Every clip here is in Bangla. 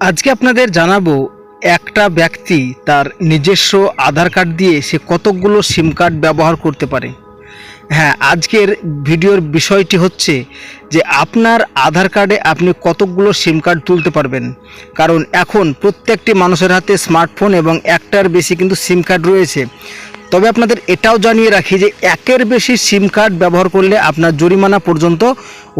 আজকে আপনাদের জানাব একটা ব্যক্তি তার নিজস্ব আধার কার্ড দিয়ে সে কতকগুলো সিম কার্ড ব্যবহার করতে পারে। হ্যাঁ আজকের ভিডিওর বিষয়টি হচ্ছে যে আপনার আধার কার্ডে আপনি কতকগুলো সিম কার্ড তুলতে পারবেন। কারণ এখন প্রত্যেকটি মানুষের হাতে স্মার্টফোন এবং একটার বেশি কিন্তু সিম কার্ড রয়েছে। তবে আপনাদের এটাও জানিয়ে রাখি যে একের বেশি সিম কার্ড ব্যবহার করলে আপনার জরিমানা পর্যন্ত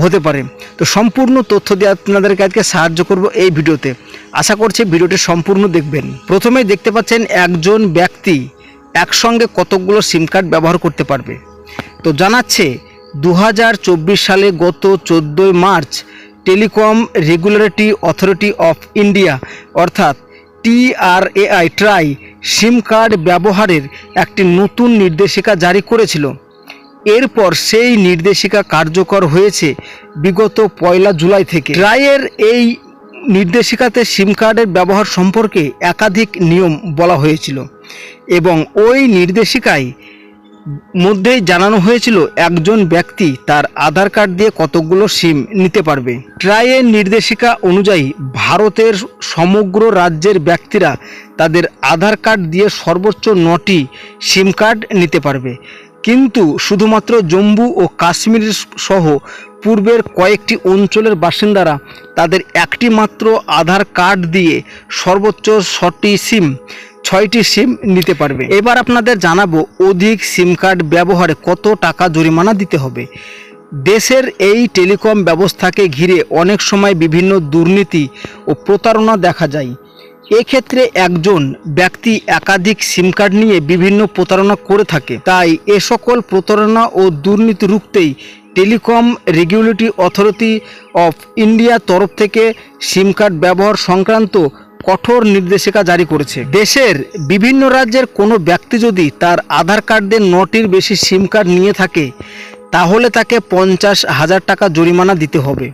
হতে পারে। তো সম্পূর্ণ তথ্য দিয়ে আপনাদেরকে আজকে সাহায্য করব এই ভিডিওতে। আশা করছি ভিডিওটি সম্পূর্ণ দেখবেন। প্রথমেই দেখতে পাচ্ছেন একজন ব্যক্তি একসঙ্গে কতকগুলো সিম কার্ড ব্যবহার করতে পারবে। তো জানাচ্ছে দু হাজার চব্বিশ সালে গত চোদ্দোই March telecom regulatory authority of India অর্থাৎ টিআরএআই ট্রাই সিম কার্ড ব্যবহারের একটি নতুন নির্দেশিকা জারি করেছিল। এরপর সেই নির্দেশিকা কার্যকর হয়েছে বিগত পয়লা জুলাই থেকে। ট্রাইয়ের এই নির্দেশিকাতে সিম কার্ডের ব্যবহার সম্পর্কে একাধিক নিয়ম বলা হয়েছিল এবং ওই নির্দেশিকায় মধ্যেই জানানো হয়েছিল একজন ব্যক্তি তার আধার কার্ড দিয়ে কতগুলো সিম নিতে পারবে। ট্রাইয়ের নির্দেশিকা অনুযায়ী ভারতের সমগ্র রাজ্যের ব্যক্তিরা তাদের আধার কার্ড দিয়ে সর্বোচ্চ নটি সিম কার্ড নিতে পারবে। কিন্তু শুধুমাত্র জম্মু ও কাশ্মীর সহ পূর্বের কয়েকটি অঞ্চলের বাসিন্দারা তাদের একটি মাত্র আধার কার্ড দিয়ে সর্বোচ্চ ছটি সিম, ছয়টি সিম নিতে পারবে। এবার আপনাদের জানাব অধিক সিম কার্ড ব্যবহারে কত টাকা জরিমানা দিতে হবে। দেশের এই টেলিকম ব্যবস্থাকে ঘিরে অনেক সময় বিভিন্ন দুর্নীতি ও প্রতারণা দেখা যায়। এক্ষেত্রে একজন ব্যক্তি একাধিক সিম কার্ড নিয়ে বিভিন্ন প্রতারণা করে থাকে। তাই এ সকল প্রতারণা ও দুর্নীতি রুখতেই telecom regulatory authority of India তরফ থেকে সিম কার্ড ব্যবহার সংক্রান্ত কঠোর নির্দেশিকা জারি করেছে। দেশের বিভিন্ন রাজ্যের কোনো ব্যক্তি যদি তার আধার কার্ডের নটির বেশি সিম কার্ড নিয়ে থাকে, তাহলে তাকে পঞ্চাশ হাজার টাকা জরিমানা দিতে হবে।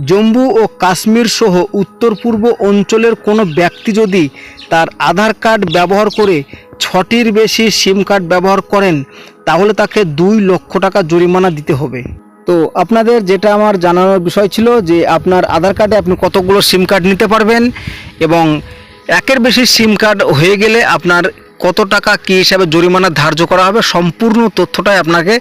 জম্মু ও কাশ্মীর সহ উত্তর পূর্ব অঞ্চলের কোনো ব্যক্তি যদি তার আধার কার্ড ব্যবহার করে ছটির বেশি সিম কার্ড ব্যবহার করেন, তাহলে তাকে দুই লক্ষ টাকা জরিমানা দিতে হবে। তো আপনাদের যেটা আমার জানানোর বিষয় ছিল যে আপনার আধার কার্ডে আপনি কতগুলো সিম কার্ড নিতে পারবেন এবং একের বেশি সিম কার্ড হয়ে গেলে আপনার কত টাকা কী হিসাবে জরিমানা ধার্য করা হবে সম্পূর্ণ তথ্যটাই আপনাকে,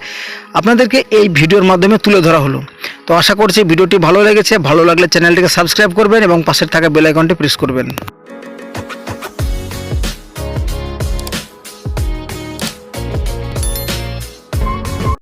আপনাদেরকে এই ভিডিওর মাধ্যমে তুলে ধরা হলো। তো আশা করছি ভিডিওটি ভালো লেগেছে, ভালো লাগলে চ্যানেলটিকে সাবস্ক্রাইব করবেন এবং পাশের থাকা বেলাইকনটি প্রেস করবেন।